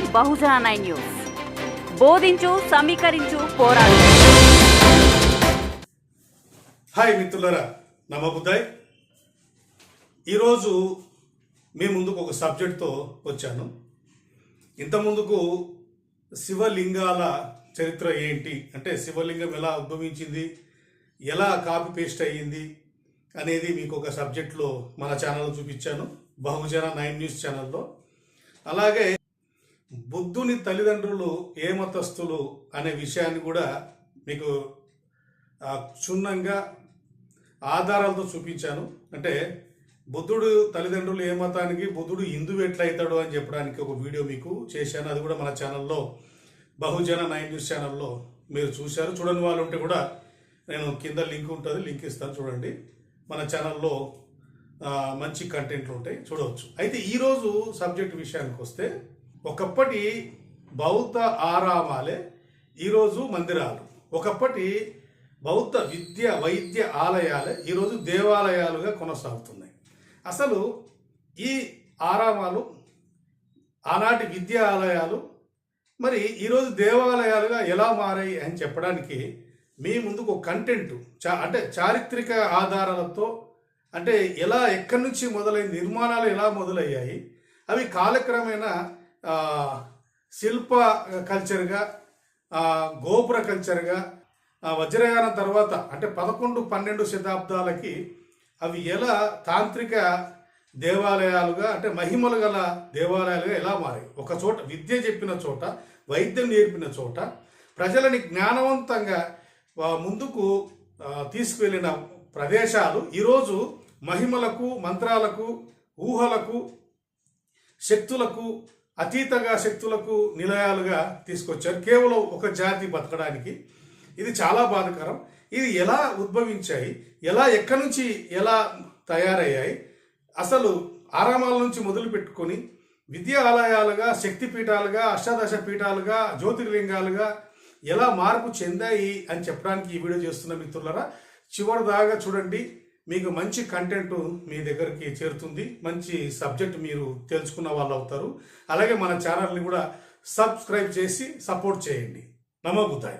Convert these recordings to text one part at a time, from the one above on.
బహుజన nine news బోధించు సమీకరించు పోరాడు. Hi మిత్రులరా నమ్మబుద్దాయ్ ఈరోజు మీ ముందుకు ఒక సబ్జెక్ట్తో వచ్చాను. ఇంత ముందుకు శివలింగాల చరిత్ర ఏంటి? అంటే శివలింగం ఎలా ఉద్భవించింది? ఎలా కాపీ పేస్ట్ అయ్యింది? అనేది మీకు ఒక సబ్జెక్ట్లో మన ఛానల్ చూపించాను. బహుజన నైన్ న్యూస్ ఛానల్లో. అలాగే బుద్ధుని తల్లిదండ్రులు ఏ మతస్థులు అనే విషయాన్ని కూడా మీకు క్షుణ్ణంగా ఆధారాలతో చూపించాను. అంటే బుద్ధుడు తల్లిదండ్రులు ఏ మతానికి బుద్ధుడు హిందువు ఎట్లయితాడు అని చెప్పడానికి ఒక వీడియో మీకు చేశాను. అది కూడా మన ఛానల్లో బహుజన నైన్ న్యూస్ ఛానల్లో మీరు చూశారు. చూడని వాళ్ళు ఉంటే కూడా నేను కింద లింక్ ఉంటుంది లింక్ ఇస్తాను చూడండి. మన ఛానల్లో మంచి కంటెంట్లు ఉంటాయి చూడవచ్చు. అయితే ఈరోజు సబ్జెక్ట్ విషయానికి వస్తే ఒకప్పటి బౌద్ధ ఆరామాలే ఈరోజు మందిరాలు. ఒకప్పటి బౌద్ధ విద్య వైద్య ఆలయాలే ఈరోజు దేవాలయాలుగా కొనసాగుతున్నాయి. అసలు ఈ ఆరామాలు ఆనాటి విద్యా ఆలయాలు మరి ఈరోజు దేవాలయాలుగా ఎలా మారాయి అని చెప్పడానికి మీ ముందుకు ఒక కంటెంట్ చా అంటే చారిత్రక ఆధారాలతో అంటే ఎలా ఎక్కడి నుంచి మొదలైన నిర్మాణాలు ఎలా మొదలయ్యాయి అవి కాలక్రమేణా శిల్ప కల్చర్గా గోపుర కల్చర్గా వజ్రయానం తర్వాత అంటే పదకొండు పన్నెండు శతాబ్దాలకి అవి ఎలా తాంత్రిక దేవాలయాలుగా అంటే మహిమలు గల దేవాలయాలుగా ఎలా మారాయి? ఒక చోట విద్య చెప్పిన చోట వైద్యం నేర్పిన చోట ప్రజలని జ్ఞానవంతంగా ముందుకు తీసుకువెళ్ళిన ప్రదేశాలు ఈరోజు మహిమలకు మంత్రాలకు ఊహలకు శక్తులకు అతీతంగా శక్తులకు నిలయాలుగా తీసుకొచ్చారు. కేవలం ఒక జాతి బతకడానికి. ఇది చాలా బాధకరం. ఇది ఎలా ఉద్భవించాయి? ఎలా ఎక్కడి నుంచి ఎలా తయారయ్యాయి? అసలు ఆరామాల నుంచి మొదలు పెట్టుకొని విద్యా ఆలయాలుగా శక్తి పీఠాలుగా అష్టాదశ పీఠాలుగా జ్యోతిర్లింగాలుగా ఎలా మార్పు చెందాయి అని చెప్పడానికి ఈ వీడియో చేస్తున్న మిత్రులరా చివరి దాకా చూడండి. మీకు మంచి కంటెంట్ మీ దగ్గరికి చేరుతుంది. మంచి సబ్జెక్ట్ మీరు తెలుసుకున్న వాళ్ళు అవుతారు. అలాగే మన ఛానల్ని కూడా సబ్స్క్రైబ్ చేసి సపోర్ట్ చేయండి. నమోగుతాయి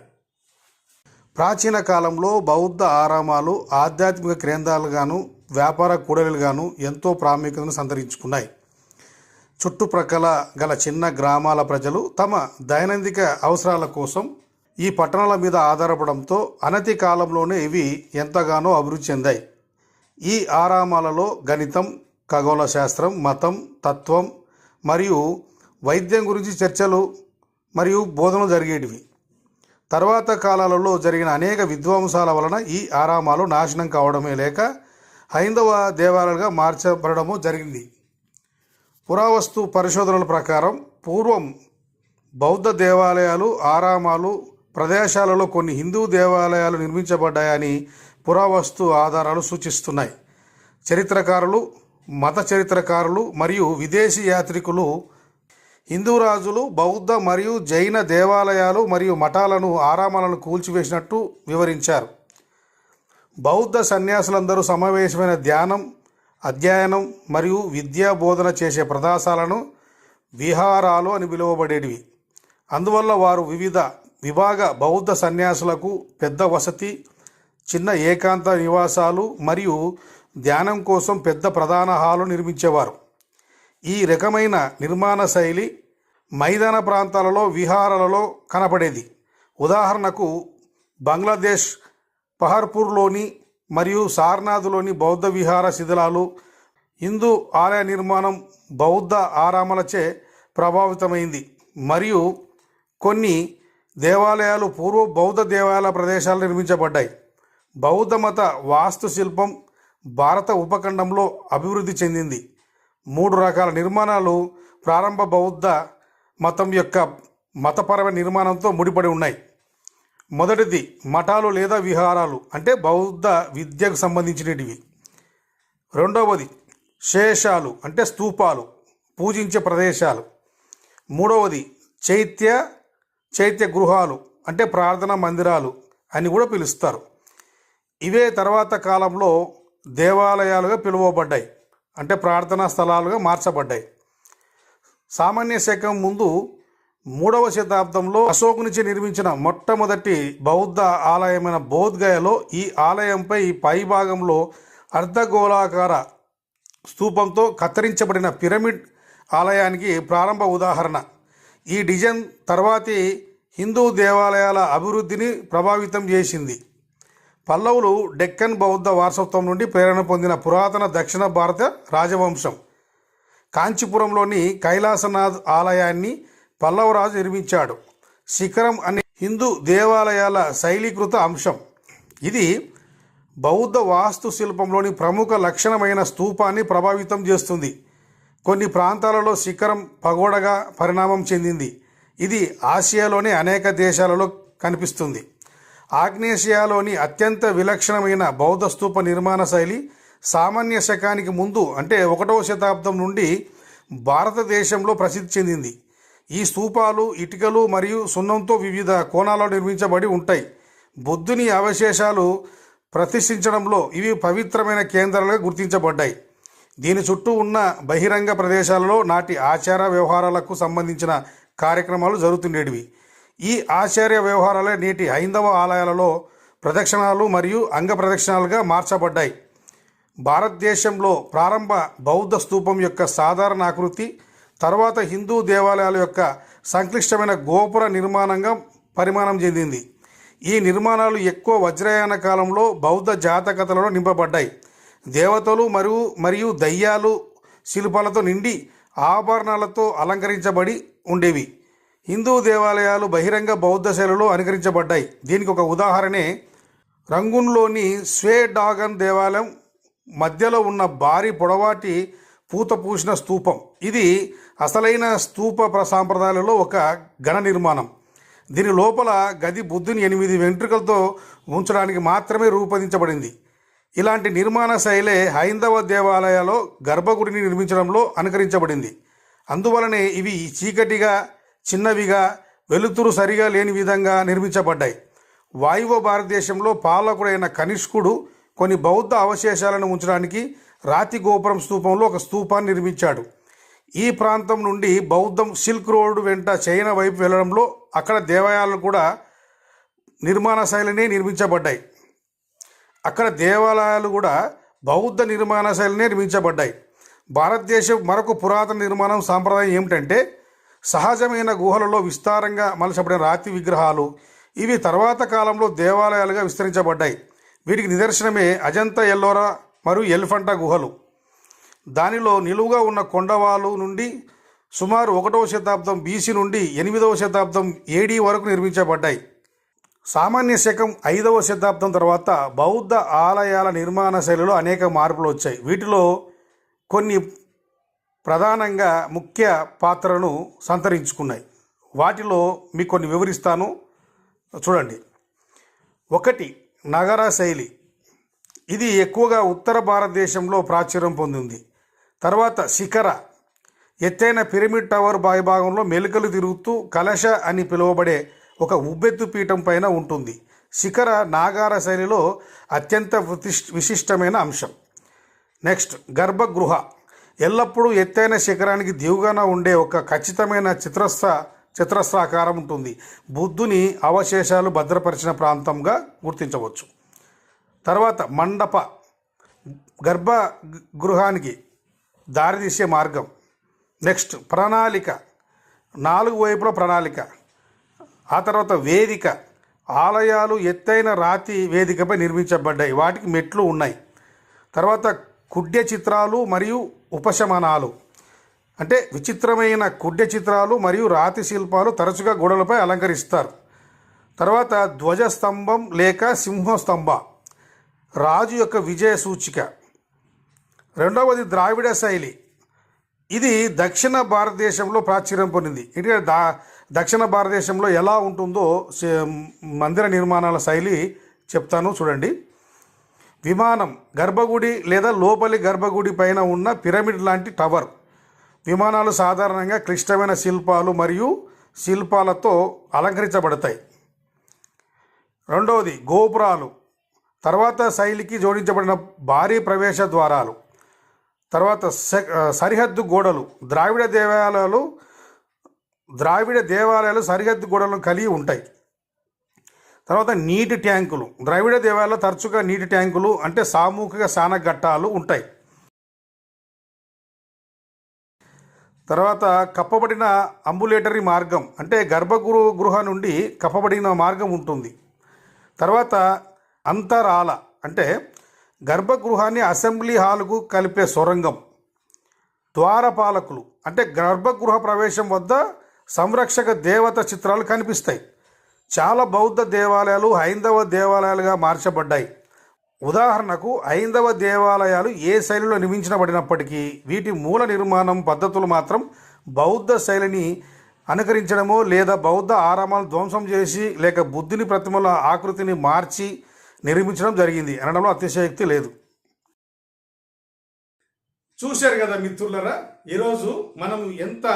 ప్రాచీన కాలంలో బౌద్ధ ఆరామాలు ఆధ్యాత్మిక కేంద్రాలుగాను వ్యాపార కూడలిగాను ఎంతో ప్రాముఖ్యతను సంతరించుకున్నాయి. చుట్టుప్రక్కల గల చిన్న గ్రామాల ప్రజలు తమ దైనందిక అవసరాల కోసం ఈ పట్టణాల మీద ఆధారపడంతో అనతి కాలంలోనే ఇవి ఎంతగానో అభివృద్ధి చెందాయి. ఈ ఆరామాలలో గణితం ఖగోళ శాస్త్రం మతం తత్వం మరియు వైద్యం గురించి చర్చలు మరియు బోధనలు జరిగేటివి. తర్వాత కాలాలలో జరిగిన అనేక విధ్వంసాల వలన ఈ ఆరామాలు నాశనం కావడమే లేక హైందవ దేవాలయాలుగా మార్చబడము జరిగింది. పురావస్తు పరిశోధనల ప్రకారం పూర్వం బౌద్ధ దేవాలయాలు ఆరామాలు ప్రదేశాలలో కొన్ని హిందూ దేవాలయాలు నిర్మించబడ్డాయని పురావస్తు ఆధారాలు సూచిస్తున్నాయి. చరిత్రకారులు మత చరిత్రకారులు మరియు విదేశీ యాత్రికులు హిందూ రాజులు బౌద్ధ మరియు జైన దేవాలయాలు మరియు మఠాలను ఆరామాలను కూల్చివేసినట్టు వివరించారు. బౌద్ధ సన్యాసులందరూ సమావేశమైన ధ్యానం అధ్యయనం మరియు విద్యా బోధన చేసే ప్రదేశాలను విహారాలు అని పిలువబడేటివి. అందువల్ల వారు వివిధ విభాగ బౌద్ధ సన్యాసులకు పెద్ద వసతి చిన్న ఏకాంత నివాసాలు మరియు ధ్యానం కోసం పెద్ద ప్రధాన హాలు నిర్మించేవారు. ఈ రకమైన నిర్మాణ శైలి మైదాన ప్రాంతాలలో విహారాలలో కనపడేది. ఉదాహరణకు బంగ్లాదేశ్ పహర్పూర్లోని మరియు సార్నాథ్లోని బౌద్ధ విహార శిథిలాలు హిందూ ఆలయ నిర్మాణం బౌద్ధ ఆరామాలచే ప్రభావితమైంది. మరియు కొన్ని దేవాలయాలు పూర్వ బౌద్ధ దేవాలయ ప్రదేశాలు నిర్మించబడ్డాయి. బౌద్ధ మత వాస్తుశిల్పం భారత ఉపఖండంలో అభివృద్ధి చెందింది. మూడు రకాల నిర్మాణాలు ప్రారంభ బౌద్ధ మతం యొక్క మతపరమైన నిర్మాణంతో ముడిపడి ఉన్నాయి. మొదటిది మఠాలు లేదా విహారాలు అంటే బౌద్ధ విద్యకు సంబంధించినటివి. రెండవది శేషాలు అంటే స్తూపాలు పూజించే ప్రదేశాలు. మూడవది చైత్య చైత్య గృహాలు అంటే ప్రార్థనా మందిరాలు అని కూడా పిలుస్తారు. ఇవే తర్వాత కాలంలో దేవాలయాలుగా పిలువబడ్డాయి. అంటే ప్రార్థనా స్థలాలుగా మార్చబడ్డాయి. సామాన్య శకం ముందు మూడవ శతాబ్దంలో అశోకునిచే నిర్మించిన మొట్టమొదటి బౌద్ధ ఆలయమైన బోధ్గయలో ఈ ఆలయంపై పై భాగంలో అర్ధగోళాకార స్తూపంతో కత్తిరించబడిన పిరమిడ్ ఆలయానికి ప్రారంభ ఉదాహరణ. ఈ డిజైన్ తర్వాతి హిందూ దేవాలయాల అభివృద్ధిని ప్రభావితం చేసింది. పల్లవులు డెక్కన్ బౌద్ధ వారసత్వం నుండి ప్రేరణ పొందిన పురాతన దక్షిణ భారత రాజవంశం. కాంచీపురంలోని కైలాసనాథ్ ఆలయాన్ని పల్లవరాజు నిర్మించాడు. శిఖరం అనే హిందూ దేవాలయాల శైలీకృత అంశం. ఇది బౌద్ధ వాస్తుశిల్పంలోని ప్రముఖ లక్షణమైన స్తూపాన్ని ప్రభావితం చేస్తుంది. కొన్ని ప్రాంతాలలో శిఖరం పగోడగా పరిణామం చెందింది. ఇది ఆసియాలోని అనేక దేశాలలో కనిపిస్తుంది. ఆగ్నేసియాలోని అత్యంత విలక్షణమైన బౌద్ధ స్తూప నిర్మాణ శైలి సామాన్య శకానికి ముందు అంటే ఒకటవ శతాబ్దం నుండి భారతదేశంలో ప్రసిద్ధి చెందింది. ఈ స్తూపాలు ఇటుకలు మరియు సున్నంతో వివిధ కోణాల్లో నిర్మించబడి ఉంటాయి. బుద్ధుని అవశేషాలు ప్రతిష్ఠించడంలో ఇవి పవిత్రమైన కేంద్రాలుగా గుర్తించబడ్డాయి. దీని చుట్టూ ఉన్న బహిరంగ ప్రదేశాలలో నాటి ఆచార వ్యవహారాలకు సంబంధించిన కార్యక్రమాలు జరుగుతుండేటివి. ఈ ఆచార్య వ్యవహారాలే నేటి హైందవ ఆలయాలలో ప్రదక్షిణాలు మరియు అంగ ప్రదక్షిణాలుగా మార్చబడ్డాయి. భారతదేశంలో ప్రారంభ బౌద్ధ స్తూపం యొక్క సాధారణ ఆకృతి తర్వాత హిందూ దేవాలయాల యొక్క సంక్లిష్టమైన గోపుర నిర్మాణంగా పరిమాణం చెందింది. ఈ నిర్మాణాలు ఎక్కువ వజ్రయాన కాలంలో బౌద్ధ జాతకతలలో నింపబడ్డాయి. దేవతలు మరియు మరియు దయ్యాలు శిల్పాలతో నిండి ఆభరణాలతో అలంకరించబడి ఉండేవి. హిందూ దేవాలయాలు బహిరంగ బౌద్ధ శైలిలో అనుకరించబడ్డాయి. దీనికి ఒక ఉదాహరణే రంగున్లోని స్వే డాగన్ దేవాలయం మధ్యలో ఉన్న భారీ పొడవాటి పూత పూసిన స్తూపం ఇది అసలైన స్తూప ప్ర- సాంప్రదాయాలలో ఒక ఘన నిర్మాణం. దీని లోపల గది బుద్ధుని ఎనిమిది వెంట్రుకలతో ఉంచడానికి మాత్రమే రూపొందించబడింది. ఇలాంటి నిర్మాణ శైలే హైందవ దేవాలయాల్లో గర్భగుడిని నిర్మించడంలో అనుకరించబడింది. అందువలనే ఇవి చీకటిగా చిన్నవిగా వెలుతురు సరిగా లేని విధంగా నిర్మించబడ్డాయి. వాయువ భారతదేశంలో పాలకుడైన కనిష్కుడు కొన్ని బౌద్ధ అవశేషాలను ఉంచడానికి రాతి గోపురం స్తూపంలో ఒక స్తూపాన్ని నిర్మించాడు. ఈ ప్రాంతం నుండి బౌద్ధం సిల్క్ రోడ్ వెంట చైనా వైపు వెళ్ళడంలో అక్కడ దేవాలయాలు కూడా నిర్మాణ శైలినే నిర్మించబడ్డాయి. అక్కడ దేవాలయాలు కూడా బౌద్ధ నిర్మాణ శైలినే నిర్మించబడ్డాయి. భారతదేశం మరొక పురాతన నిర్మాణం సాంప్రదాయం ఏమిటంటే సహజమైన గుహలలో విస్తారంగా మలచబడిన రాతి విగ్రహాలు ఇవి తర్వాత కాలంలో దేవాలయాలుగా విస్తరించబడ్డాయి. వీటికి నిదర్శనమే అజంతా ఎల్లోరా మరియు ఎలిఫంటా గుహలు. దానిలో నిలువుగా ఉన్న కొండవాలు నుండి సుమారు ఒకటవ శతాబ్దం బీసీ నుండి ఎనిమిదవ శతాబ్దం ఏడీ వరకు నిర్మించబడ్డాయి. సామాన్య శకం ఐదవ శతాబ్దం తర్వాత బౌద్ధ ఆలయాల నిర్మాణ శైలిలో అనేక మార్పులు వచ్చాయి. వీటిలో కొన్ని ప్రధానంగా ముఖ్య పాత్రను సంతరించుకున్నాయి. వాటిలో మీకు కొన్ని వివరిస్తాను. చూడండి. ఒకటి నగర శైలి. ఇది ఎక్కువగా ఉత్తర భారతదేశంలో ప్రాచుర్యం పొందింది. తర్వాత శిఖర. ఎత్తైన పిరమిడ్ టవర్ భాగంలో మెలికలు తిరుగుతూ కలశ అని పిలువబడే ఒక ఉబ్బెత్తు పీఠం పైన ఉంటుంది. శిఖర నాగార శైలిలో అత్యంత విశిష్టమైన అంశం. నెక్స్ట్ గర్భగృహ. ఎల్లప్పుడూ ఎత్తైన శిఖరానికి దిగుగాన ఉండే ఒక ఖచ్చితమైన చిత్రస్థ చిత్రస్రాకారం ఉంటుంది. బుద్ధుని అవశేషాలు భద్రపరిచిన ప్రాంతంగా గుర్తించవచ్చు. తర్వాత మండప గర్భ గృహానికి దారితీసే మార్గం. నెక్స్ట్ ప్రణాళిక. నాలుగు వైపుల ప్రణాళిక. ఆ తర్వాత వేదిక. ఆలయాలు ఎత్తైన రాతి వేదికపై నిర్మించబడ్డాయి. వాటికి మెట్లు ఉన్నాయి. తర్వాత కుడ్య చిత్రాలు మరియు ఉపశమనాలు. అంటే విచిత్రమైన కుడ్య చిత్రాలు మరియు రాతి శిల్పాలు తరచుగా గోడలపై అలంకరిస్తారు. తర్వాత ధ్వజస్తంభం లేక సింహస్తంభ. రాజు యొక్క విజయ సూచిక. రెండవది ద్రావిడ శైలి. ఇది దక్షిణ భారతదేశంలో ప్రాచుర్యం పొందింది. ఎందుకంటే దా దక్షిణ భారతదేశంలో ఎలా ఉంటుందో సే- మందిర నిర్మాణాల శైలి చెప్తాను చూడండి. విమానం గర్భగుడి లేదా లోపలి గర్భగుడి పైన ఉన్న పిరమిడ్ లాంటి టవర్. విమానాలు సాధారణంగా క్లిష్టమైన శిల్పాలు మరియు శిల్పాలతో అలంకరించబడతాయి. రెండవది గోపురాలు. తర్వాత శైలికి జోడించబడిన భారీ ప్రవేశ ద్వారాలు. తర్వాత స- సరిహద్దు గోడలు. ద్రావిడ దేవాలయాలు ద్రావిడ దేవాలయాలు సరిహద్దు గోడలను కలిగి ఉంటాయి. తర్వాత నీటి ట్యాంకులు. ద్రవిడ దేవాలయాల్లో తరచుగా నీటి ట్యాంకులు అంటే సామూహిక స్నానఘట్టాలు ఉంటాయి. తర్వాత కప్పబడిన అంబులేటరీ మార్గం అంటే గర్భగురు గృహ నుండి కప్పబడిన మార్గం ఉంటుంది. తర్వాత అంతరాల అంటే గర్భగృహాన్ని అసెంబ్లీ హాలుకు కలిపే సొరంగం. ద్వారపాలకులు అంటే గర్భగృహ ప్రవేశం వద్ద సంరక్షక దేవత చిత్రాలు కనిపిస్తాయి. చాలా బౌద్ధ దేవాలయాలు హైందవ దేవాలయాలుగా మార్చబడ్డాయి. ఉదాహరణకు హైందవ దేవాలయాలు ఏ శైలిలో నిర్మించబడినప్పటికీ వీటి మూల నిర్మాణం పద్ధతులు మాత్రం బౌద్ధ శైలిని అనుకరించడమో లేదా బౌద్ధ ఆరామాలు ధ్వంసం చేసి లేక బుద్ధుని ప్రతిమల ఆకృతిని మార్చి నిర్మించడం జరిగింది అనడంలో అతిశయోక్తి లేదు. చూశారు కదా మిత్రులరా ఈరోజు మనం ఎంత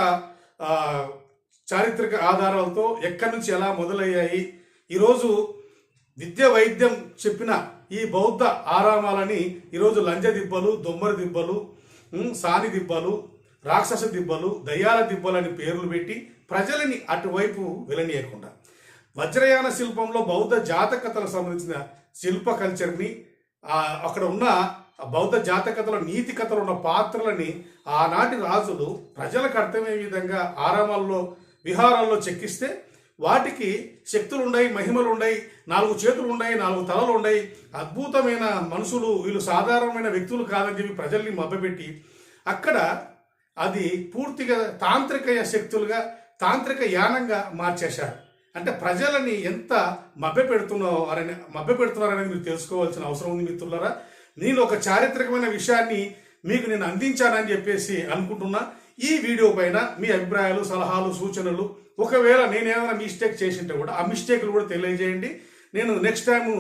చారిత్రక ఆధారాలతో ఎక్కడి నుంచి ఎలా మొదలయ్యాయి? ఈరోజు విద్య వైద్యం చెప్పిన ఈ బౌద్ధ ఆరామాలని ఈరోజు లంజ దిబ్బలు దొమ్మర దిబ్బలు సాని దిబ్బలు రాక్షస దిబ్బలు దయ్యాల దిబ్బలని పేర్లు పెట్టి ప్రజలని అటువైపు వెళ్ళనీయకుండా వజ్రయాన శిల్పంలో బౌద్ధ జాతకథలకు సంబంధించిన శిల్ప కల్చర్ని అక్కడ ఉన్న బౌద్ధ జాతకతలో నీతి కథలు ఉన్న పాత్రలని ఆనాటి రాజులు ప్రజలకు అర్థమయ్యే విధంగా ఆరామాల్లో విహారాల్లో చెక్కిస్తే వాటికి శక్తులు ఉన్నాయి మహిమలు ఉన్నాయి నాలుగు చేతులు ఉన్నాయి నాలుగు తలలు ఉన్నాయి అద్భుతమైన మనుషులు వీళ్ళు సాధారణమైన వ్యక్తులు కాదని చెప్పి ప్రజల్ని మభ్యపెట్టి అక్కడ అది పూర్తిగా తాంత్రిక శక్తులుగా తాంత్రిక యానంగా మార్చేశారు. అంటే ప్రజలని ఎంత మభ్య పెడుతున్నారని మభ్య పెడుతున్నారనేది మీరు తెలుసుకోవాల్సిన అవసరం ఉంది మిత్రులారా. నేను ఒక చారిత్రకమైన విషయాన్ని మీకు నేను అందించానని చెప్పేసి అనుకుంటున్నా. ఈ వీడియో పైన మీ అభిప్రాయాలు సలహాలు సూచనలు ఒకవేళ నేనేమైనా మిస్టేక్ చేసింటే కూడా ఆ మిస్టేక్లు కూడా తెలియజేయండి. నేను నెక్స్ట్ టైము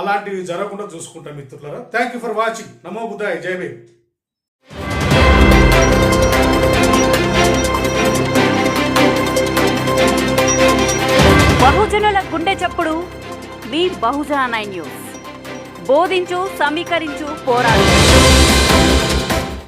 అలాంటివి జరగకుండా చూసుకుంటాను మిత్రులారా. థ్యాంక్ యూ ఫర్ వాచింగ్ నమో బుద్ధాయ్ జై భీమ్. బహుజనుల గుండె చప్పుడు మీ బహుజన న్యూస్. బోధించు సమీకరించు పోరాడు.